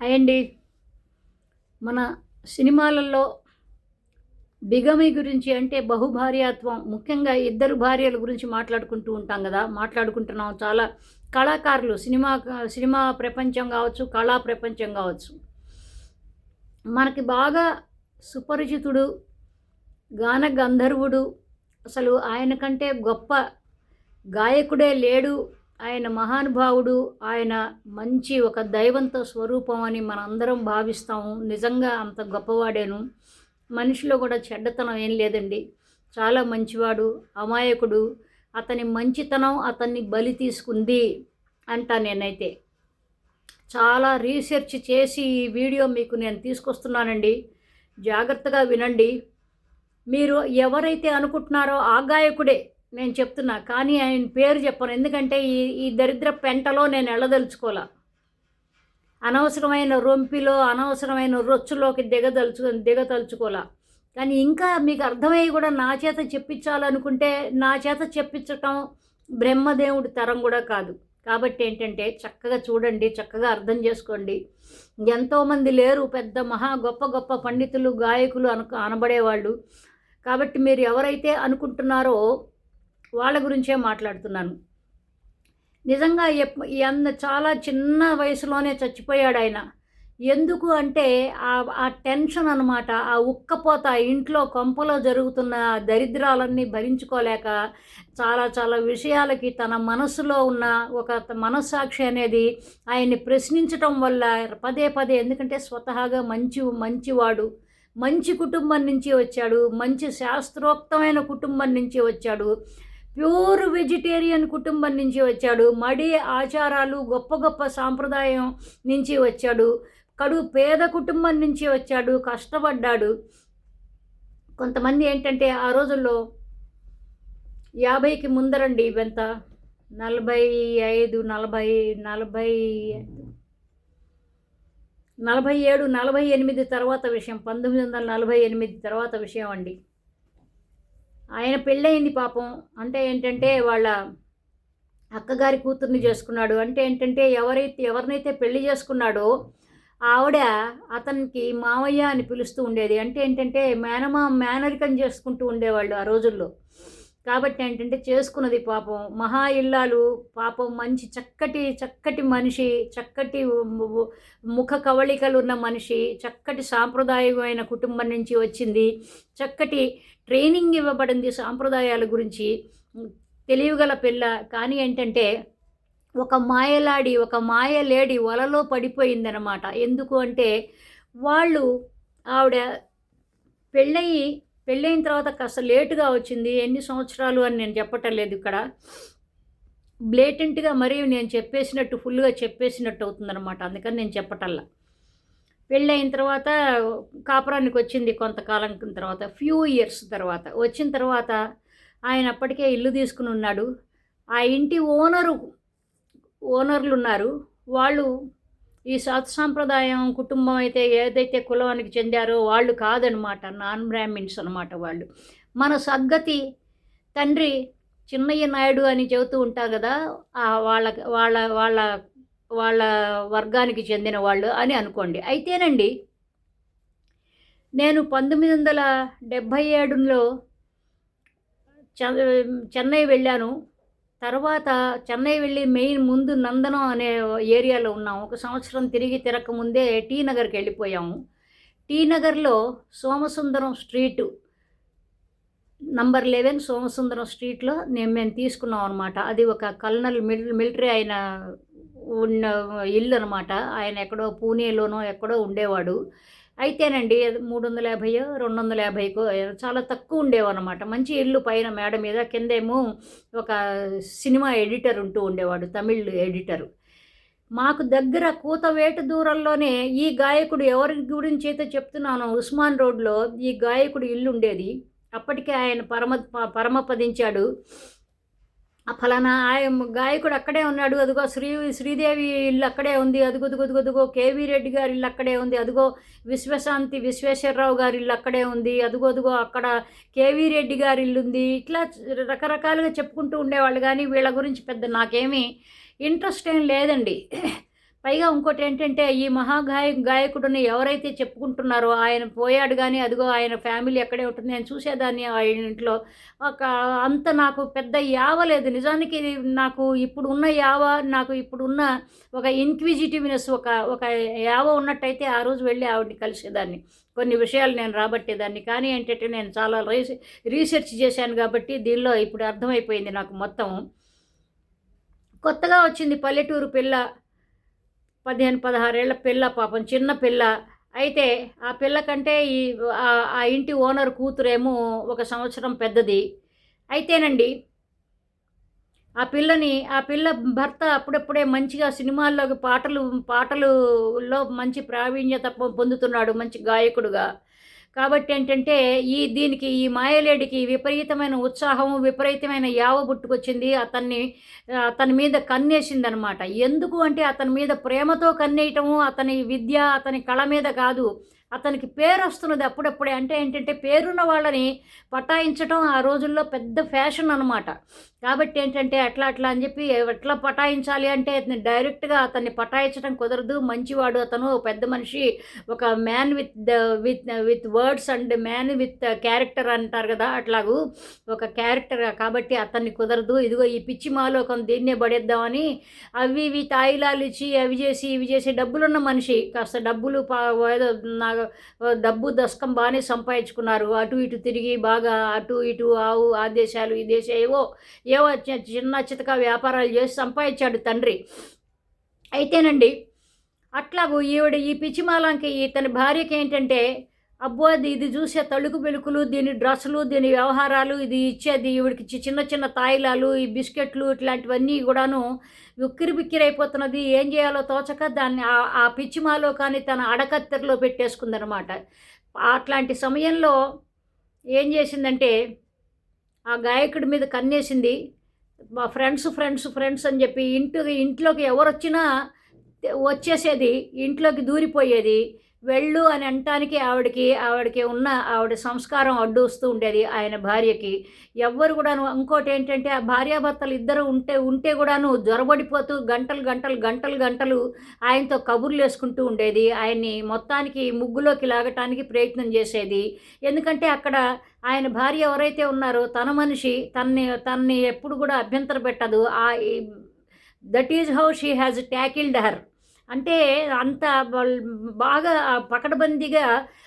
అయండి మన సినిమాలలో బిగమి గురించి అంటే బహుభార్యాత్వం ముఖ్యంగా ఇద్దరు భార్యల గురించి మాట్లాడుకుంటూ ఉంటాం కదా మాట్లాడుకుంటున్నాం. చాలా కళాకారులు సినిమా సినిమా ప్రపంచం కావచ్చు కళా ప్రపంచం కావచ్చు. మనకి బాగా సుపరిచితుడు గాన గంధర్వుడు అసలు ఆయన కంటే గొప్ప గాయకుడే లేడు. ఆయన మహానుభావుడు ఆయన మంచి ఒక దైవంతో స్వరూపం అని మనందరం భావిస్తాము. నిజంగా అంత గొప్పవాడేను. మనిషిలో కూడా చెడ్డతనం ఏం లేదండి. చాలా మంచివాడు అమాయకుడు. అతని మంచితనం అతన్ని బలి తీసుకుంది అంటా నేనైతే. చాలా రీసెర్చ్ చేసి ఈ వీడియో మీకు నేను తీసుకొస్తున్నానండి. జాగ్రత్తగా వినండి. మీరు ఎవరైతే అనుకుంటున్నారో ఆ గాయకుడే నేను చెప్తున్నా కానీ ఆయన పేరు చెప్పను. ఎందుకంటే ఈ ఈ దరిద్ర పెంటలో నేను వెళ్ళదలుచుకోలే అనవసరమైన రొంపిలో అనవసరమైన రొచ్చులోకి దిగదలుచు దిగదలుచుకోలే కానీ ఇంకా మీకు అర్థమయ్యి కూడా నా చేత చెప్పించాలనుకుంటే నా చేత చెప్పించటం బ్రహ్మదేవుడి తరం కూడా కాదు. కాబట్టి ఏంటంటే చక్కగా చూడండి చక్కగా అర్థం చేసుకోండి. ఎంతోమంది లేరు పెద్ద మహా గొప్ప గొప్ప పండితులు గాయకులు అను అనబడేవాళ్ళు. కాబట్టి మీరు ఎవరైతే అనుకుంటున్నారో వాళ్ళ గురించే మాట్లాడుతున్నాను. నిజంగా ఎప్ చాలా చిన్న వయసులోనే చచ్చిపోయాడు ఆయన ఎందుకు అంటే ఆ ఆ టెన్షన్ అనమాట ఆ ఉక్కపోత ఇంట్లో కొంపలో జరుగుతున్న దరిద్రాలన్నీ భరించుకోలేక చాలా చాలా విషయాలకి తన మనసులో ఉన్న ఒక మనస్సాక్షి అనేది ఆయన్ని ప్రశ్నించటం వల్ల పదే పదే ఎందుకంటే స్వతహాగా మంచి మంచివాడు. మంచి కుటుంబం నుంచి వచ్చాడు. మంచి శాస్త్రోక్తమైన కుటుంబం నుంచి వచ్చాడు. ప్యూర్ వెజిటేరియన్ కుటుంబం నుంచి వచ్చాడు. మడి ఆచారాలు గొప్ప గొప్ప సాంప్రదాయం నుంచి వచ్చాడు. కడు పేద కుటుంబం నుంచి వచ్చాడు. కష్టపడ్డాడు. కొంతమంది ఏంటంటే ఆ రోజుల్లో యాభైకి ముందరండి ఇవంతా. నలభై ఐదు నలభై నలభై నలభై ఏడు నలభై ఎనిమిది తర్వాత విషయం. పంతొమ్మిది వందల నలభై ఎనిమిది తర్వాత విషయం అండి. ఆయన పెళ్ళయింది పాపం. అంటే ఏంటంటే వాళ్ళ అక్కగారి కూతుర్ని చేసుకున్నాడు. అంటే ఏంటంటే ఎవరైతే ఎవరినైతే పెళ్ళి చేసుకున్నాడో ఆవిడ అతనికి మామయ్య అని పిలుస్తూ ఉండేది. అంటే ఏంటంటే మేనమా మేనరికం చేసుకుంటూ ఉండేవాళ్ళు ఆ రోజుల్లో. కాబట్టి ఏంటంటే చేసుకున్నది పాపం. మహా ఇల్లాలు పాపం మంచి చక్కటి చక్కటి మనిషి చక్కటి ముఖ కవళికలు ఉన్న మనిషి చక్కటి సాంప్రదాయమైన కుటుంబం నుంచి వచ్చింది. చక్కటి ట్రైనింగ్ ఇవ్వబడింది సాంప్రదాయాల గురించి. తెలియగల పిల్ల. కానీ ఏంటంటే ఒక మాయలాడి ఒక మాయలేడి వలలో పడిపోయిందనమాట ఎందుకు అంటే వాళ్ళు ఆవిడ పెళ్ళయి పెళ్ళైన తర్వాత కాస్త లేటుగా వచ్చింది. ఎన్ని సంవత్సరాలు అని నేను చెప్పటం లేదు ఇక్కడ. బ్లేటెంట్గా మరీ నేను చెప్పేసినట్టు ఫుల్గా చెప్పేసినట్టు అవుతుందన్నమాట. అందుకని నేను చెప్పటల్లా పెళ్ళైన తర్వాత కాపురానికి వచ్చింది కొంతకాలం తర్వాత ఫ్యూ ఇయర్స్ తర్వాత. వచ్చిన తర్వాత ఆయన అప్పటికే ఇల్లు తీసుకుని ఉన్నాడు. ఆ ఇంటి ఓనరు ఓనర్లు ఉన్నారు వాళ్ళు ఈ సత్ సాంప్రదాయం కుటుంబం అయితే ఏదైతే కులానికి చెందారో వాళ్ళు కాదనమాట నాన్ బ్రాహ్మిన్స్ అనమాట వాళ్ళు. మన సద్గతి తండ్రి చిన్నయ్య నాయుడు అని చెబుతూ ఉంటారు కదా వాళ్ళ వాళ్ళ వాళ్ళ వాళ్ళ వర్గానికి చెందిన వాళ్ళు అని అనుకోండి. అయితేనండి నేను పంతొమ్మిది వందల డెబ్భై ఏడులో చెన్నై వెళ్ళాను. తర్వాత చెన్నై వెళ్ళి మెయిన్ ముందు నందనం అనే ఏరియాలో ఉన్నాము ఒక సంవత్సరం తిరిగి తిరగక ముందే టీ నగర్కి వెళ్ళిపోయాము. టీ నగర్లో Somasundaram street number eleven Somasundaram స్ట్రీట్లో నేను మేము తీసుకున్నాం అనమాట అది ఒక కల్నల్ మిల్ మిలిటరీ అయిన ఉన్న ఇల్లు అనమాట ఆయన ఎక్కడో పూణేలోనో ఎక్కడో ఉండేవాడు. అయితేనండి మూడు వందల యాభైయో రెండు వందల యాభైకో చాలా తక్కువ ఉండేవన్నమాట మంచి ఇల్లు పైన మేడ మీద కిందేమో ఒక సినిమా ఎడిటర్ ఉంటూ ఉండేవాడు తమిళ్ ఎడిటరు. మాకు దగ్గర కూతవేట దూరంలోనే ఈ గాయకుడు ఎవరి గురించి అయితే చెప్తున్నానో ఉస్మాన్ రోడ్లో ఈ గాయకుడు ఇల్లు ఉండేది అప్పటికే ఆయన పరమ పరమపదించాడు. ఫలానా ఆయన గాయకుడు అక్కడే ఉన్నాడు అదిగో శ్రీ శ్రీదేవి ఇల్లు అక్కడే ఉంది అదుగో అదుగో అదుగో కేవీ రెడ్డి గారి ఇల్లు అక్కడే ఉంది అదిగో విశ్వశాంతి విశ్వేశ్వరరావు గారి ఇల్లు అక్కడే ఉంది అదిగో అదుగో అక్కడ కేవీ రెడ్డి గారి ఇల్లు ఉంది. ఇట్లా రకరకాలుగా చెప్పుకుంటూ ఉండేవాళ్ళు కానీ వీళ్ళ గురించి పెద్ద నాకేమీ ఇంట్రెస్ట్ ఏం లేదండి. పైగా ఇంకోటి ఏంటంటే ఈ మహాగాయ గాయకుడిని ఎవరైతే చెప్పుకుంటున్నారో ఆయన పోయాడు కానీ అదిగో ఆయన ఫ్యామిలీ ఎక్కడే ఉంటుంది నేను చూసేదాన్ని ఆయన ఇంట్లో. ఒక అంత నాకు పెద్ద యావ లేదు. నిజానికి నాకు ఇప్పుడు ఉన్న యావ నాకు ఇప్పుడు ఉన్న ఒక ఇన్క్విజిటివ్నెస్ ఒక ఒక యావ ఉన్నట్టయితే ఆ రోజు వెళ్ళి ఆవిడని కలిసేదాన్ని. కొన్ని విషయాలు నేను రాబట్టేదాన్ని. కానీ ఏంటంటే నేను చాలా రీసె రీసెర్చ్ చేశాను కాబట్టి దీనిలో ఇప్పుడు అర్థమైపోయింది నాకు మొత్తం. కొత్తగా వచ్చింది పల్లెటూరు పిల్ల పదిహేను పదహారేళ్ళ పిల్ల పాపం చిన్న పిల్ల. అయితే ఆ పిల్ల కంటే ఈ ఆ- ఇంటి ఓనర్ కూతురేమో ఒక సంవత్సరం పెద్దది. అయితేనండి ఆ పిల్లని ఆ పిల్ల భర్త అప్పుడప్పుడే మంచిగా సినిమాల్లోకి పాటలు పాటలులో మంచి ప్రావీణ్యత పొందుతున్నాడు మంచి గాయకుడుగా. కాబట్టి ఏంటంటే ఈ దీనికి ఈ మాయలేడికి విపరీతమైన ఉత్సాహము విపరీతమైన యావ పుట్టుకొచ్చింది. అతన్ని అతని మీద కన్నేసిందనమాట. ఎందుకు అంటే అతని మీద ప్రేమతో కన్నేయటము అతని విద్య అతని కళ మీద కాదు. అతనికి పేరు వస్తున్నది అప్పుడప్పుడే. అంటే ఏంటంటే పేరున్న వాళ్ళని పటాయించడం ఆ రోజుల్లో పెద్ద ఫ్యాషన్ అనమాట కాబట్టి ఏంటంటే అట్లా అట్లా అని చెప్పి ఎట్లా పటాయించాలి అంటే అతన్ని డైరెక్ట్గా అతన్ని పటాయించడం కుదరదు. మంచివాడు అతను పెద్ద మనిషి ఒక man with the with with words and man with character అంటారు కదా అట్లాగూ ఒక క్యారెక్టర్ కాబట్టి అతన్ని కుదరదు. ఇదిగో ఈ పిచ్చి మాలోకం దీన్నే పడేద్దామని అవి ఇవి తాయిలాలు ఇచ్చి అవి చేసి ఇవి చేసి డబ్బులున్న మనిషి కాస్త డబ్బులు పా ఏదో డబ్బు దశకం బాగానే సంపాదించుకున్నారు. అటు ఇటు తిరిగి బాగా అటు ఇటు ఆవు ఆ దేశాలు ఈ దేశం ఏవో ఏవో చిన్న చితక వ్యాపారాలు చేసి సంపాదించాడు తండ్రి. అయితేనండి అట్లాగూ ఈవిడ ఈ పిచ్చిమాలంకి ఇతని భార్యకి ఏంటంటే అబ్బో అది ఇది చూసే తళుకు బెలుకులు దీని డ్రెస్సులు దీని వ్యవహారాలు ఇది ఇచ్చేది ఈవిడికి చి- చిన్న చిన్న తాయిలాలు ఈ బిస్కెట్లు ఇట్లాంటివన్నీ కూడాను ఉక్కిరి బిక్కిరి అయిపోతున్నది. ఏం చేయాలో తోచక దాన్ని ఆ- ఆ పిచ్చిమాలో కానీ తన అడకత్తెరలో పెట్టేసుకుందనమాట. అట్లాంటి సమయంలో ఏం చేసిందంటే ఆ గాయకుడి మీద కన్నేసింది మా ఫ్రెండ్స్ ఫ్రెండ్స్ ఫ్రెండ్స్ అని చెప్పి ఇంటి ఇంట్లోకి ఎవరు వచ్చినా వచ్చేసేది ఇంట్లోకి దూరిపోయేది. వెళ్ళు అని అనటానికి ఆవిడకి ఆవిడకి ఉన్న ఆవిడ సంస్కారం అడ్డు వస్తూ ఉండేది ఆయన భార్యకి. ఎవ్వరు కూడాను ఇంకోటి ఏంటంటే ఆ భార్యాభర్తలు ఇద్దరు ఉంటే ఉంటే కూడాను జ్వరబడిపోతూ గంటలు గంటలు గంటలు గంటలు ఆయనతో కబుర్లు వేసుకుంటూ ఉండేది. ఆయన్ని మొత్తానికి ముగ్గులోకి లాగటానికి ప్రయత్నం చేసేది. ఎందుకంటే అక్కడ ఆయన భార్య ఎవరైతే ఉన్నారో తన మనిషి తన్ని తన్ని ఎప్పుడు కూడా అభ్యంతర పెట్టదు ఆ that is how she has tackled her. అంటే అంత బాగా పకడబందీగా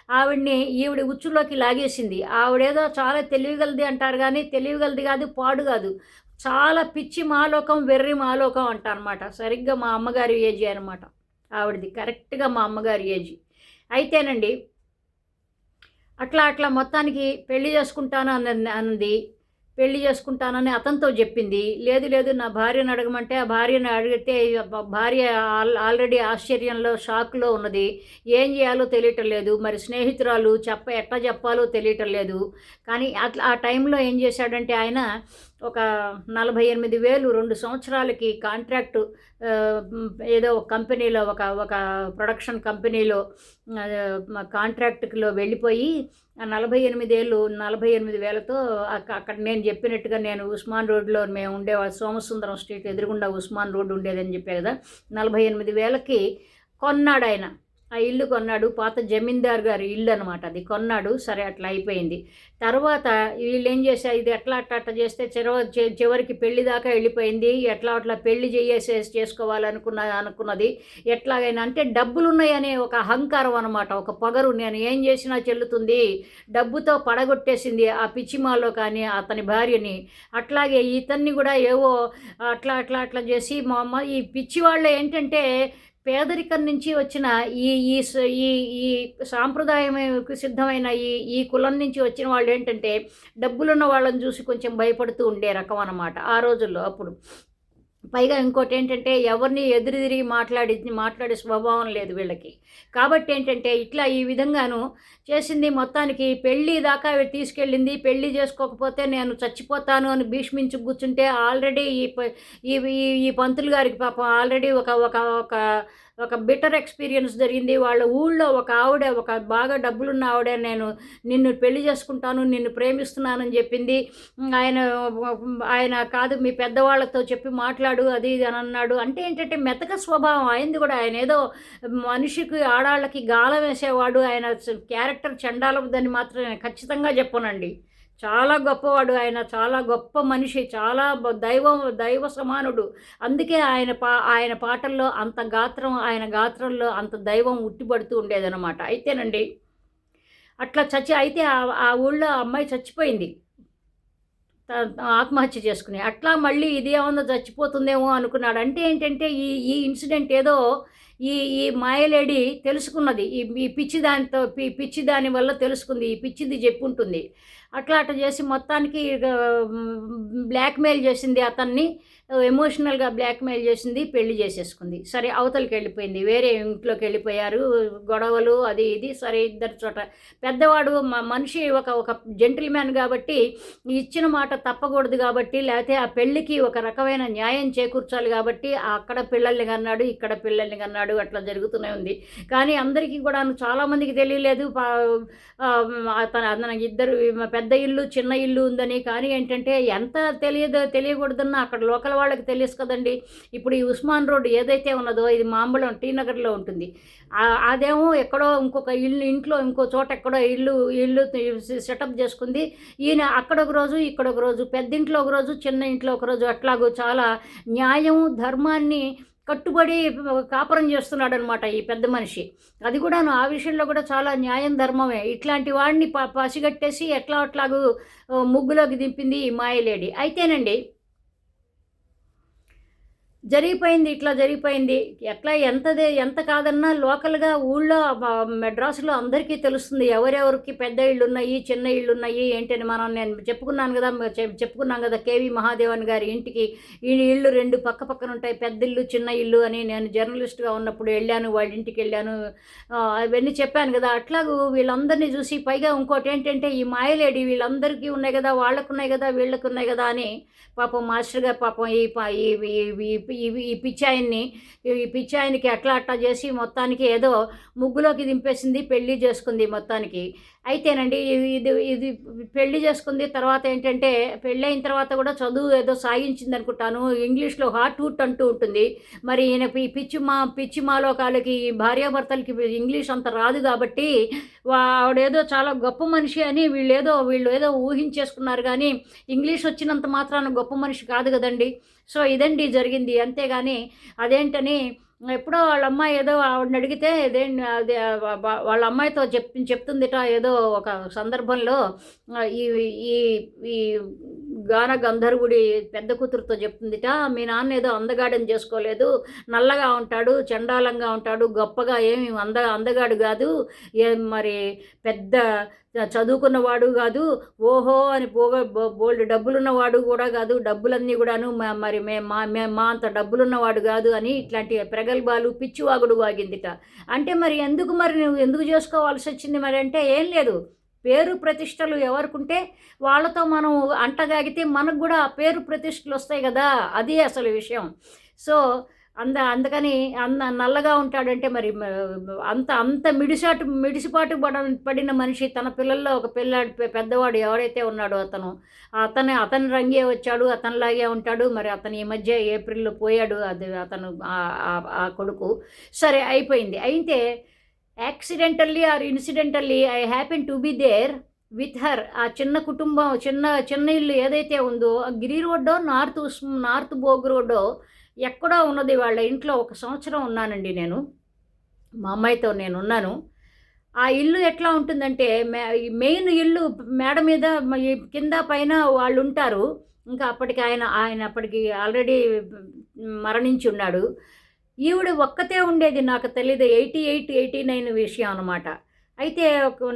ఆవిడ్ని ఈవిడ ఉచ్చులోకి లాగేసింది. ఆవిడేదో చాలా తెలివిగలది అంటారు కానీ తెలివిగలది కాదు పాడు కాదు. చాలా పిచ్చి మాలోకం వెర్రి మాలోకం అంట అనమాట సరిగ్గా మా అమ్మగారి ఏజీ అనమాట ఆవిడది. కరెక్ట్గా మా అమ్మగారి ఏజీ. అయితేనండి అట్లా అట్లా మొత్తానికి పెళ్ళి చేసుకుంటాను అన్నది అన్నది పెళ్ళి చేసుకుంటానని అతనితో చెప్పింది. లేదు లేదు నా భార్యను అడగమంటే ఆ భార్యను అడిగితే భార్య ఆల్ ఆల్రెడీ ఆశ్చర్యంలో షాక్లో ఉన్నది. ఏం చేయాలో తెలియటం లేదు. మరి స్నేహితురాలు చెప్ప ఎట్లా చెప్పాలో తెలియటం లేదు. కానీ అట్లా ఆ టైంలో ఏం చేశాడంటే ఆయన ఒక నలభై ఎనిమిది వేలు రెండు సంవత్సరాలకి కాంట్రాక్టు ఏదో ఒక కంపెనీలో ఒక ఒక ప్రొడక్షన్ కంపెనీలో మా కాంట్రాక్టులో వెళ్ళిపోయి ఆ నలభై ఎనిమిది ఏళ్ళు నలభై ఎనిమిది వేలతో అక్కడ నేను చెప్పినట్టుగా నేను ఉస్మాన్ రోడ్లో మేము ఉండే సోమసుందరం స్ట్రీట్ ఎదురుగుండా ఉస్మాన్ రోడ్ ఉండేదని చెప్పే కదా నలభై ఎనిమిది వేలకి కొన్నాడు ఆయన ఆ ఇల్లు కొన్నాడు పాత జమీందార్ గారి ఇల్లు అనమాట అది కొన్నాడు సరే అట్లా అయిపోయింది. తర్వాత వీళ్ళు ఏం చేశారు ఇది ఎట్లా అట్లా అట్లా చేస్తే చిరవ చివరికి పెళ్ళి దాకా వెళ్ళిపోయింది ఎట్లా అట్లా పెళ్ళి చేసే చేసుకోవాలనుకున్న అనుకున్నది ఎట్లాగైనా అంటే డబ్బులు ఉన్నాయనే ఒక అహంకారం అనమాట ఒక పొగరు. నేను ఏం చేసినా చెల్లుతుంది డబ్బుతో పడగొట్టేసింది ఆ పిచ్చిమాలో కానీ అతని భార్యని. అట్లాగే ఇతన్ని కూడా ఏవో అట్లా అట్లా అట్లా చేసి మా అమ్మ ఈ పిచ్చి వాళ్ళు ఏంటంటే పేదరికం నుంచి వచ్చిన ఈ ఈ స- ఈ ఈ సాంప్రదాయం సిద్ధమైన ఈ ఈ కులం నుంచి వచ్చిన వాళ్ళు ఏంటంటే డబ్బులున్న వాళ్ళని చూసి కొంచెం భయపడుతూ ఉండే రకం అన్నమాట ఆ రోజుల్లో అప్పుడు. పైగా ఇంకోటి ఏంటంటే ఎవరిని ఎదురు తిరిగి మాట్లాడి మాట్లాడే స్వభావం లేదు వీళ్ళకి. కాబట్టి ఏంటంటే ఇట్లా ఈ విధంగాను చేసింది మొత్తానికి పెళ్ళి దాకా తీసుకెళ్ళింది పెళ్ళి చేసుకోకపోతే నేను చచ్చిపోతాను అని భీష్మించి కూర్చుంటే ఆల్రెడీ ఈ ప- ఈ ఈ- ఈ పంతులు గారికి పాపం ఆల్రెడీ ఒక ఒక ఒక ఒక బిటర్ ఎక్స్పీరియన్స్ జరిగింది. వాళ్ళ ఊళ్ళో ఒక ఆవిడ ఒక బాగా డబ్బులున్న ఆవిడ నేను నిన్ను పెళ్ళి చేసుకుంటాను నిన్ను ప్రేమిస్తున్నానని చెప్పింది. ఆయన ఆయన కాదు మీ పెద్దవాళ్ళతో చెప్పి మాట్లాడు అది ఇది అని అన్నాడు. అంటే ఏంటంటే మెతక స్వభావం అయింది కూడా. ఆయన ఏదో మనిషికి ఆడాళ్ళకి గాలం వేసేవాడు. ఆయన క్యారెక్టర్ చండాలదని మాత్రం ఖచ్చితంగా చెప్పనండి. చాలా గొప్పవాడు ఆయన చాలా గొప్ప మనిషి చాలా దైవ దైవం దైవ సమానుడు. అందుకే ఆయన పా ఆయన పాటల్లో అంత గాత్రం ఆయన గాత్రంలో అంత దైవం ఉట్టిపడుతూ ఉండేదన్నమాట. అయితేనండి అట్లా చచ్చి అయితే ఆ- ఊళ్ళో అమ్మాయి చచ్చిపోయింది. ఆత్మహత్య చేసుకుని. అట్లా మళ్ళీ ఇదేమన్నా చచ్చిపోతుందేమో అనుకున్నాడు. అంటే ఏంటంటే ఈ ఈ ఇన్సిడెంట్ ఏదో ఈ ఈ మాయలేడి తెలుసుకున్నది. ఈ ఈ పిచ్చి దానితో పి పిచ్చి దాని వల్ల తెలుసుకుంది. ఈ పిచ్చిది చెప్పుంటుంది. అట్లా అట్లా చేసి మొత్తానికి బ్లాక్మెయిల్ చేసింది అతన్ని. ఎమోషనల్గా బ్లాక్మెయిల్ చేసింది పెళ్ళి చేసేసుకుంది. సరే అవతలకి వెళ్ళిపోయింది. వేరే ఇంట్లోకి వెళ్ళిపోయారు. గొడవలు అది ఇది. సరే ఇద్దరు చోట. పెద్దవాడు మనిషి ఒక ఒక జెంటిల్మ్యాన్ కాబట్టి ఇచ్చిన మాట తప్పకూడదు కాబట్టి లేకపోతే ఆ పెళ్ళికి ఒక రకమైన న్యాయం చేకూర్చాలి కాబట్టి అక్కడ పిల్లల్ని కన్నాడు ఇక్కడ పిల్లల్ని కన్నాడు అట్లా జరుగుతూనే ఉంది. కానీ అందరికీ కూడా చాలామందికి తెలియలేదు. పా- తన ఇద్దరు పెద్ద ఇల్లు చిన్న ఇల్లు ఉందని. కానీ ఏంటంటే ఎంత తెలియదు తెలియకూడదన్నా అక్కడ లోకల్ వాళ్ళకి తెలుసు కదండి. ఇప్పుడు ఈ ఉస్మాన్ రోడ్ ఏదైతే ఉన్నదో ఇది మాంబళం టీ నగర్లో ఉంటుంది. అదేమో ఎక్కడో ఇంకొక ఇల్లు ఇంట్లో ఇంకో చోట ఎక్కడో ఇల్లు ఇల్లు సెటప్ చేసుకుంది. ఈయన అక్కడ ఒక రోజు ఇక్కడ ఒక రోజు పెద్ద ఇంట్లో ఒక రోజు చిన్న ఇంట్లో ఒక రోజు అట్లాగూ చాలా న్యాయం ధర్మాన్ని కట్టుబడి కాపురం చేస్తున్నాడు అనమాట ఈ పెద్ద మనిషి. అది కూడా ఆ విషయంలో కూడా చాలా న్యాయం ధర్మమే. ఇట్లాంటి వాడిని ప పసిగట్టేసి ఎట్లా అట్లాగూ ముగ్గులోకి దింపింది ఈ మాయలేడి. అయితేనండి జరిగిపోయింది ఇట్లా జరిగిపోయింది. ఎట్లా ఎంతదే ఎంత కాదన్నా లోకల్గా ఊళ్ళో మెడ్రాసులో అందరికీ తెలుస్తుంది. ఎవరెవరికి పెద్ద ఇళ్ళు ఉన్నాయి చిన్న ఇళ్ళు ఉన్నాయి ఏంటని మనం నేను చెప్పుకున్నాను కదా చెప్పుకున్నాం కదా కేవి మహాదేవన్ గారి ఇంటికి. ఈ ఇళ్ళు రెండు పక్క పక్కన ఉంటాయి. పెద్ద ఇల్లు చిన్న ఇల్లు అని నేను జర్నలిస్ట్గా ఉన్నప్పుడు వెళ్ళాను వాళ్ళ ఇంటికి వెళ్ళాను. అవన్నీ చెప్పాను కదా. అట్లాగూ వీళ్ళందరినీ చూసి పైగా ఇంకోటి ఏంటంటే ఈ మాయలేడి వీళ్ళందరికీ ఉన్నాయి కదా వాళ్ళకు ఉన్నాయి కదా వీళ్ళకు ఉన్నాయి కదా అని పాపం మాస్టర్ గారు పాపం ఈ ఈ ఈ- ఈ- ఈ- పిచ్చాయన్ని ఈ పిచ్చాయనికి అట్లా అట్లా చేసి మొత్తానికి ఏదో ముగ్గులోకి దింపేసింది పెళ్ళి చేసుకుంది మొత్తానికి. అయితేనండి ఇది ఇది పెళ్ళి చేసుకుంది తర్వాత ఏంటంటే పెళ్ళి అయిన తర్వాత కూడా చదువు ఏదో సాగించింది అనుకుంటాను. ఇంగ్లీష్లో హార్ట్ వుట్ అంటూ ఉంటుంది. మరి ఈయన ఈ పిచ్చి మా పిచ్చి మాలోకాలకి ఈ భార్యాభర్తలకి ఇంగ్లీష్ అంత రాదు కాబట్టి వా- ఆవిడేదో చాలా గొప్ప మనిషి అని వీళ్ళు ఏదో వీళ్ళు ఏదో ఊహించేసుకున్నారు కానీ ఇంగ్లీష్ వచ్చినంత మాత్రాన గొప్ప మనిషి కాదు కదండి. సో ఇదండి జరిగింది. అంతేగాని అదేంటని ఎప్పుడో వాళ్ళ అమ్మాయి ఏదో ఆవిడని అడిగితే ఇదేం అదే వాళ్ళ అమ్మాయితో చెప్ చెప్తుందిట ఏదో ఒక సందర్భంలో ఈ ఈ ఈ గాన గంధర్వుడి పెద్ద కూతురుతో చెప్తుందిట మీ నాన్న ఏదో అందగాడని చేసుకోలేదు నల్లగా ఉంటాడు చండాలంగా ఉంటాడు గొప్పగా ఏమి అంద అందగాడు కాదు ఏ మరి పెద్ద చదువుకున్నవాడు కాదు ఓహో అని పోగ బోల్డ్ డబ్బులున్నవాడు కూడా కాదు డబ్బులన్నీ కూడాను మరి మే మా మే మా అంత డబ్బులున్నవాడు కాదు అని ఇట్లాంటి ప్రగల్భాలు పిచ్చివాగుడు వాగిందిట. అంటే మరి ఎందుకు మరి నువ్వు ఎందుకు చేసుకోవాల్సి వచ్చింది మరి అంటే ఏం లేదు. పేరు ప్రతిష్టలు ఎవరికుంటే వాళ్ళతో మనం అంటగాగితే మనకు కూడా ఆ పేరు ప్రతిష్టలు వస్తాయి కదా అది అసలు విషయం. సో అంద అందుకని అంద నల్లగా ఉంటాడంటే మరి అంత అంత మిడిసాటు మిడిసిపాటు పడ పడిన మనిషి తన పిల్లల్లో ఒక పిల్లాడు పెద్దవాడు ఎవరైతే ఉన్నాడో అతను అతను అతని రంగే వచ్చాడు అతనిలాగే ఉంటాడు మరి అతను ఈ మధ్య ఏప్రిల్లో పోయాడు అది అతను ఆ- కొడుకు. సరే అయిపోయింది. అయితే accidentally or incidentally I happen to be there with her. ఆ చిన్న కుటుంబం చిన్న చిన్న ఇల్లు ఏదైతే ఉందో గిరి రోడ్డో నార్త్ నార్త్ బోగ్ రోడ్డో ఎక్కడో ఉన్నది వాళ్ళ ఇంట్లో ఒక సంవత్సరం ఉన్నానండి నేను. మా అమ్మాయితో నేను ఉన్నాను ఆ ఇల్లు ఎట్లా ఉంటుందంటే మెయిన్ ఇల్లు మేడ మీద కింద పైన వాళ్ళు ఉంటారు. ఇంకా అప్పటికి ఆయన ఆయన అప్పటికి ఆల్రెడీ మరణించి ఉన్నాడు. ఈవిడ ఒక్కతే ఉండేది నాకు తెలియదు ఎయిటీ ఎయిట్ ఎయిటీ నైన్ విషయం అనమాట అయితే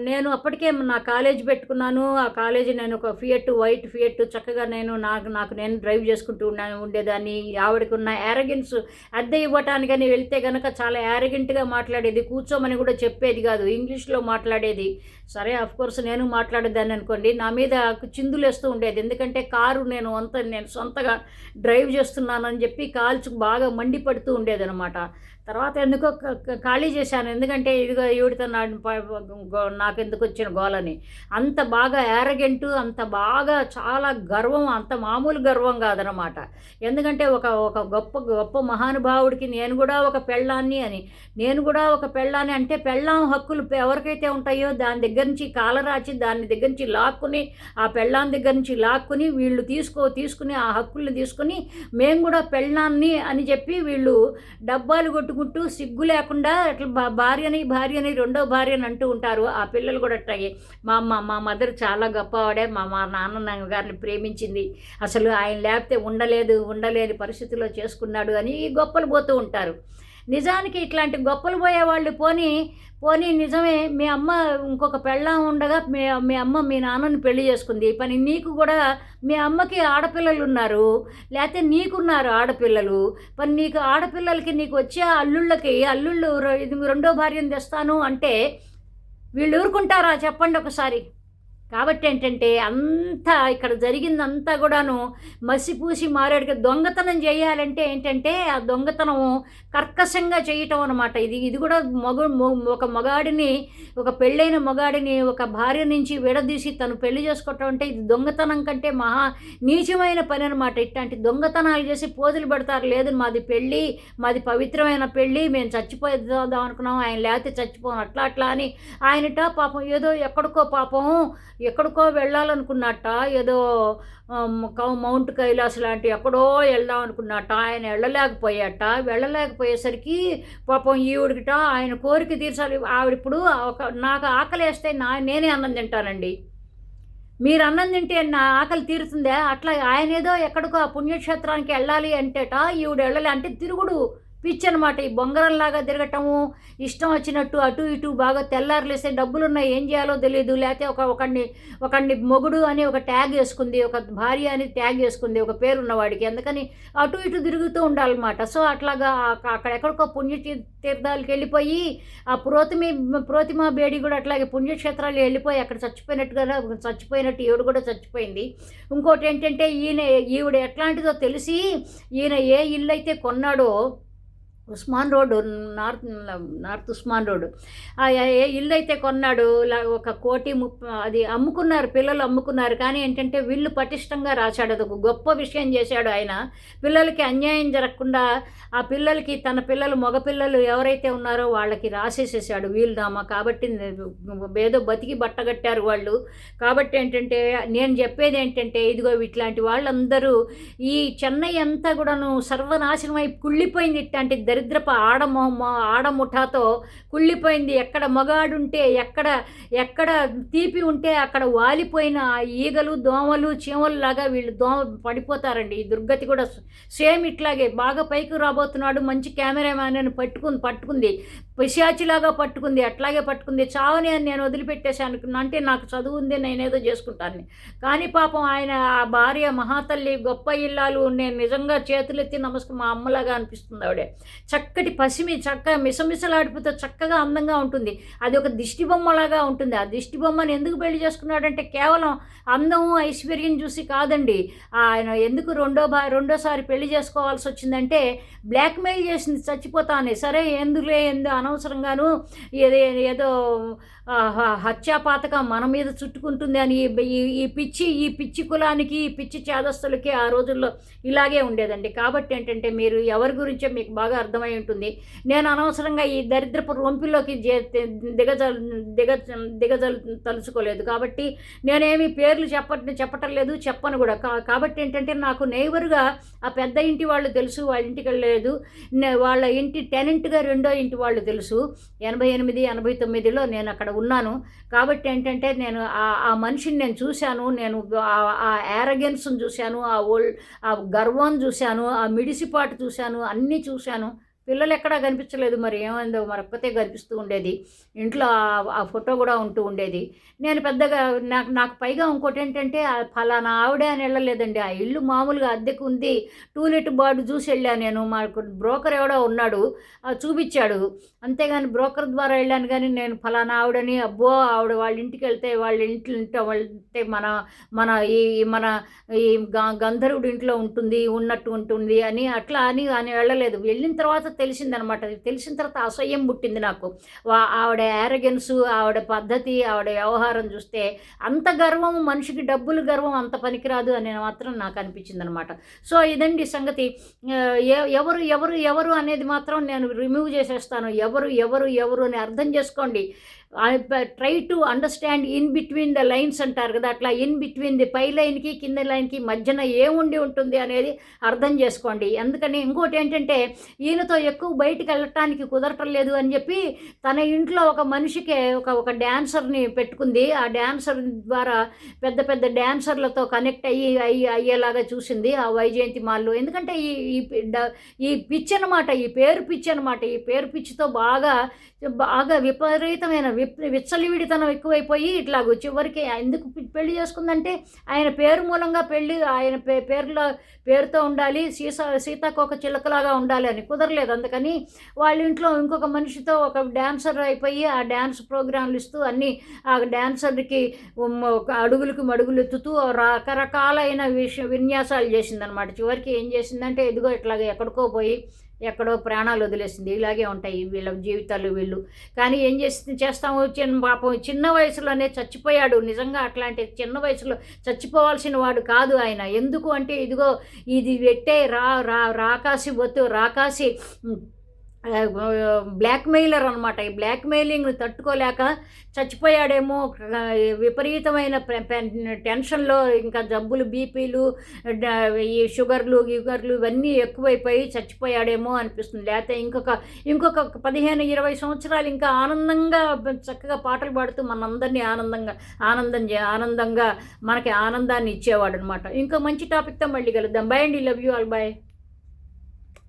నేను అప్పటికే నా కాలేజ్ పెట్టుకున్నాను. ఆ కాలేజ్ నేను ఒక ఫియట్ వైట్ ఫియట్ చక్కగా నేను నాకు నాకు నేను డ్రైవ్ చేసుకుంటూ ఉన్నాను ఉండేదాన్ని. ఆవిడకి ఉన్న యారగెన్స్ అద్దె ఇవ్వటానికని వెళ్తే కనుక చాలా యారగెంట్గా మాట్లాడేది. కూర్చోమని కూడా చెప్పేది కాదు. ఇంగ్లీష్లో మాట్లాడేది. సరే అఫ్ కోర్స్ నేను మాట్లాడేదాన్ని అనుకోండి. నా మీద చిందులేస్తూ ఉండేది. ఎందుకంటే కారు నేను అంత నేను సొంతగా డ్రైవ్ చేస్తున్నానని చెప్పి కాల్చు బాగా మండిపడుతూ ఉండేదనమాట తర్వాత ఎందుకో క- ఖాళీ చేశాను. ఎందుకంటే ఇదిగో ఈవిడితో నా నాకు ఎందుకు వచ్చిన గోలని. అంత బాగా యారగెంటు అంత బాగా చాలా గర్వం అంత మామూలు గర్వం కాదనమాట ఎందుకంటే ఒక ఒక గొప్ప గొప్ప మహానుభావుడికి నేను కూడా ఒక పెళ్ళాన్ని అని నేను కూడా ఒక పెళ్ళాన్ని అంటే పెళ్ళాం హక్కులు ఎవరికైతే ఉంటాయో దాని దగ్గర నుంచి కాలరాచి దాని దగ్గర నుంచి లాక్కుని ఆ పెళ్ళాం దగ్గర నుంచి లాక్కుని వీళ్ళు తీసుకో తీసుకుని ఆ హక్కుల్ని తీసుకుని మేము కూడా పెళ్ళాన్ని అని చెప్పి వీళ్ళు డబ్బాలు కొట్టుకుంటూ సిగ్గు లేకుండా అట్లా భా- భార్యని భార్యని రెండో భార్యని అంటూ ఉంటారు. ఆ పిల్లలు కూడా అట్టాయి మా అమ్మ మా మదర్ చాలా గొప్పవాడే. మా మా నాన్న గారిని ప్రేమించింది. అసలు ఆయన లేకపోతే ఉండలేదు ఉండలేని పరిస్థితిలో చేసుకున్నాడు అని గొప్పలు పోతూ ఉంటారు. నిజానికి ఇట్లాంటి గొప్పలు పోయే వాళ్ళు పోనీ పోనీ నిజమే మీ అమ్మ ఇంకొక పెళ్ళం ఉండగా మీ మీ అమ్మ మీ నాన్నని పెళ్ళి చేసుకుంది. పని నీకు కూడా మీ అమ్మకి ఆడపిల్లలు ఉన్నారు లేకపోతే నీకున్నారు ఆడపిల్లలు. పని నీకు ఆడపిల్లలకి నీకు వచ్చే అల్లుళ్ళకి అల్లుళ్ళు ఇది రెండో భార్యను తెస్తాను అంటే వీళ్ళు ఊరుకుంటారా? చెప్పండి ఒకసారి. కాబట్టి ఏంటంటే అంతా ఇక్కడ జరిగిందంతా కూడాను మసిపూసి మారేడుగా దొంగతనం చేయాలంటే ఏంటంటే ఆ దొంగతనం కర్కశంగా చేయటం అనమాట ఇది ఇది కూడా మగ ఒక మగాడిని ఒక పెళ్ళైన మగాడిని ఒక భార్య నుంచి విడదీసి తను పెళ్ళి చేసుకోవటం అంటే ఇది దొంగతనం కంటే మహా నీచమైన పని అనమాట ఇట్లాంటి దొంగతనాలు చేసి పోజులు పెడతారు. లేదు మాది పెళ్ళి మాది పవిత్రమైన పెళ్ళి మేము చచ్చిపోదాం అనుకున్నాం ఆయన లేకపోతే చచ్చిపోం అట్లా అట్లా అని ఆయనట పాపం ఏదో ఎక్కడికో పాపం ఎక్కడికో వెళ్ళాలనుకున్నట్ట ఏదో కౌ- మౌంట్ కైలాస్ లాంటి ఎక్కడో వెళ్దాం అనుకున్నట్ట ఆయన వెళ్ళలేకపోయాట. వెళ్ళలేకపోయేసరికి పాపం ఈవిడికిట ఆయన కోరిక తీర్చాలి. ఆవిడ ఇప్పుడు ఒక నాకు ఆకలి వేస్తే నా నేనే అన్నం తింటానండి. మీరు అన్నం తింటే నా ఆకలి తీరుతుందా? అట్లా ఆయన ఏదో ఎక్కడికో ఆ పుణ్యక్షేత్రానికి వెళ్ళాలి అంటేట ఈవిడ వెళ్ళాలి. అంటే తిరుగుడు పిచ్చి అనమాట ఈ బొంగరంలాగా తిరగటము ఇష్టం వచ్చినట్టు అటు ఇటు బాగా తెల్లారులేస్తే డబ్బులున్నాయి ఏం చేయాలో తెలియదు లేకపోతే ఒక ఒకడిని ఒకడిని మొగుడు అని ఒక ట్యాగ్ వేసుకుంది ఒక భార్య అని ట్యాగ్ వేసుకుంది ఒక పేరు ఉన్నవాడికి అందుకని అటు ఇటు తిరుగుతూ ఉండాలన్నమాట. సో అట్లాగా అక్క- అక్కడ ఎక్కడికో పుణ్య తీర్థాలకు వెళ్ళిపోయి ఆ ప్రోతిమి ప్రోతిమా బేడి కూడా అట్లాగే పుణ్యక్షేత్రాలు వెళ్ళిపోయి అక్కడ చచ్చిపోయినట్టుగా చచ్చిపోయినట్టు ఈవిడ కూడా చచ్చిపోయింది. ఇంకోటి ఏంటంటే ఈయన ఈవిడ ఎట్లాంటిదో తెలిసి ఈయన ఏ ఇల్లు అయితే కొన్నాడో Osman road north north Osman road. ఏ ఇల్లు అయితే కొన్నాడు ఒక కోటి ముప్ప అది అమ్ముకున్నారు పిల్లలు అమ్ముకున్నారు కానీ ఏంటంటే వీళ్ళు పటిష్టంగా రాశాడు. అది ఒక గొప్ప విషయం చేశాడు ఆయన. పిల్లలకి అన్యాయం జరగకుండా ఆ పిల్లలకి తన పిల్లలు మగపిల్లలు ఎవరైతే ఉన్నారో వాళ్ళకి రాసేసేసాడు వీలునామా. కాబట్టి ఏదో బతికి బట్టగట్టారు వాళ్ళు. కాబట్టి ఏంటంటే నేను చెప్పేది ఏంటంటే ఇదిగో ఇట్లాంటి వాళ్ళందరూ ఈ చెన్నై అంతా కూడాను సర్వనాశనం అయి కుళ్ళిపోయింది ఇట్లాంటి దరిద్రపు ఆడమో ఆడముఠాతో కుళ్ళిపోయింది. ఎక్కడ మగాడుంటే ఎక్కడ ఎక్కడ తీపి ఉంటే అక్కడ వాలిపోయిన ఈగలు దోమలు చీమలు లాగా వీళ్ళు దోమ పడిపోతారండి. ఈ దుర్గతి కూడా సేమ్ ఇట్లాగే బాగా పైకి రాబోతున్నాడు. మంచి కెమెరామ్యాన్ అని పట్టుకుంది పట్టుకుంది. పిశాచిలాగా పట్టుకుంది అట్లాగే పట్టుకుంది. చావని అని నేను వదిలిపెట్టేశాను. అంటే నాకు చదువు ఉంది నేనేదో చేసుకుంటాను కానీ పాపం ఆయన ఆ భార్య మహాతల్లి గొప్ప ఇల్లాలు నేను నిజంగా చేతులెత్తి నమస్కారం మా అమ్మలాగా అనిపిస్తుంది ఆవిడే. చక్కటి పసిమి చక్క మిసమిసలాడిపోతే చక్కగా అందంగా ఉంటుంది. అది ఒక దిష్టి బొమ్మలాగా ఉంటుంది. ఆ దిష్టిబొమ్మని ఎందుకు పెళ్ళి చేసుకున్నాడంటే కేవలం అందం ఐశ్వర్యం చూసి కాదండి. ఆయన ఎందుకు రెండో బా రెండోసారి పెళ్ళి చేసుకోవాల్సి వచ్చిందంటే బ్లాక్మెయిల్ చేసింది చచ్చిపోతానే. సరే ఎందులే ఎందు అనవసరంగాను ఏదో హత్యాపాతకం మన మీద చుట్టుకుంటుంది అని ఈ- ఈ పిచ్చి ఈ పిచ్చి కులానికి ఈ పిచ్చి చేదస్తులకి ఆ రోజుల్లో ఇలాగే ఉండేదండి. కాబట్టి ఏంటంటే మీరు ఎవరి గురించో మీకు బాగా అర్థమై ఉంటుంది. నేను అనవసరంగా ఈ దరిద్రపు రొంపిలోకి జే- దిగజల్ దిగ దిగజల్ తలుచుకోలేదు. కాబట్టి నేనేమి పేర్లు చెప్ప చెప్పటం లేదు చెప్పను కూడా. కా- కాబట్టి ఏంటంటే నాకు నైబర్గా ఆ పెద్ద ఇంటి వాళ్ళు తెలుసు వాళ్ళ ఇంటికి వెళ్ళలేదు. వాళ్ళ ఇంటి టెనెంట్గా రెండో ఇంటి వాళ్ళు తెలుసు. ఎనభై ఎనిమిది ఎనభై తొమ్మిదిలో నేను అక్కడ ఉన్నాను. కాబట్టి ఏంటంటే నేను ఆ ఆ మనిషిని నేను చూశాను. నేను ఆ- ఆ యారగెన్స్ని చూశాను. ఆ ఓల్డ్ ఆ గర్వం చూశాను. ఆ మిడిసిపాటు చూశాను. అన్నీ చూశాను. పిల్లలు ఎక్కడా కనిపించలేదు మరి ఏమైందో మరొక్కతే కనిపిస్తూ ఉండేది. ఇంట్లో ఆ- ఫోటో కూడా ఉంటూ ఉండేది. నేను పెద్దగా నాకు నాకు పైగా ఇంకోటి ఏంటంటే ఫలానా ఆవిడే అని వెళ్ళలేదండి. ఆ ఇల్లు మామూలుగా అద్దెకు ఉంది టూలెట్ బోర్డు చూసి వెళ్ళాను నేను. మాకు బ్రోకర్ ఎవడో ఉన్నాడు చూపించాడు. అంతేగాని బ్రోకర్ ద్వారా వెళ్ళాను కానీ నేను ఫలానా ఆవిడని అబ్బో ఆవిడ వాళ్ళ ఇంటికి వెళ్తే వాళ్ళ ఇంట్లో ఇంట్లో వెళ్తే మన మన ఈ మన ఈ గంధర్వుడి ఇంట్లో ఉంటుంది ఉన్నట్టు ఉంటుంది అని అట్లా అని అని వెళ్ళలేదు. వెళ్ళిన తర్వాత తెలిసిందనమాట. తెలిసిన తర్వాత అసహ్యం పుట్టింది నాకు. వా- ఆవిడ యారగెన్స్ ఆవిడ పద్ధతి ఆవిడ వ్యవహారం చూస్తే అంత గర్వం మనిషికి డబ్బులు గర్వం అంత పనికిరాదు అని మాత్రం నాకు అనిపించింది అనమాట సో ఇదండి సంగతి. ఎవరు ఎవరు ఎవరు అనేది మాత్రం నేను రిమూవ్ చేసేస్తాను. ఎవరు ఎవరు ఎవరు అని అర్థం చేసుకోండి. Try to understand in between the lines అంటారు కదా అట్లా ఇన్ బిట్వీన్ ది పై లైన్కి కింద లైన్కి మధ్యన ఏముండి ఉంటుంది అనేది అర్థం చేసుకోండి. ఎందుకని ఇంకోటి ఏంటంటే ఈయనతో ఎక్కువ బయటికి వెళ్ళటానికి కుదరటం లేదు అని చెప్పి తన ఇంట్లో ఒక మనిషికి ఒక ఒక డ్యాన్సర్ని పెట్టుకుంది. ఆ డ్యాన్సర్ ద్వారా పెద్ద పెద్ద డ్యాన్సర్లతో కనెక్ట్ అయ్యి అయ్యి అయ్యేలాగా చూసింది ఆ వైజయంతి మాల్లో. ఎందుకంటే ఈ ఈ ఈ పిచ్ అనమాట ఈ పేరు పిచ్ అనమాట ఈ పేరు పిచ్చితో బాగా బాగా విపరీతమైన విచ్చలివిడితనం ఎక్కువైపోయి ఇట్లాగ చివరికి ఎందుకు పెళ్ళి చేసుకుందంటే ఆయన పేరు మూలంగా పెళ్ళి ఆయన పే పేరులో పేరుతో ఉండాలి సీసా సీతాకోక చిలకలాగా ఉండాలి అని కుదరలేదు. అందుకని వాళ్ళ ఇంట్లో ఇంకొక మనిషితో ఒక డాన్సర్ అయిపోయి ఆ డ్యాన్స్ ప్రోగ్రాంలు ఇస్తూ అన్నీ ఆ డ్యాన్సర్కి ఒక అడుగులకు మడుగులు ఎత్తుతూ రకరకాలైన విష విన్యాసాలు చేసిందనమాట చివరికి ఏం చేసిందంటే ఇదిగో ఇట్లాగ ఎక్కడికో పోయి ఎక్కడో ప్రాణాలు వదిలేసింది. ఇలాగే ఉంటాయి వీళ్ళ జీవితాలు వీళ్ళు. కానీ ఏం చేసి చేస్తాము చిన్న పాపం చిన్న వయసులోనే చచ్చిపోయాడు. నిజంగా అట్లాంటి చిన్న వయసులో చచ్చిపోవాల్సిన వాడు కాదు ఆయన. ఎందుకు అంటే ఇదిగో ఇది పెట్టే రా రా రాకాసి బొత్తు రాకాసి బ్లాక్మెయిలర్ అనమాట ఈ బ్లాక్మెయిలింగ్ని తట్టుకోలేక చచ్చిపోయాడేమో విపరీతమైన టెన్షన్లో ఇంకా జబ్బులు బీపీలు ఈ షుగర్లు గిగర్లు ఇవన్నీ ఎక్కువైపోయి చచ్చిపోయాడేమో అనిపిస్తుంది. లేకపోతే ఇంకొక ఇంకొక పదిహేను ఇరవై సంవత్సరాలు ఇంకా ఆనందంగా చక్కగా పాటలు పాడుతూ మనందరినీ ఆనందంగా ఆనందం చే ఆనందంగా మనకి ఆనందాన్ని ఇచ్చేవాడు అనమాట ఇంకో మంచి టాపిక్తో మళ్ళీ కలుద్దాం. బై అండి. Love you all bye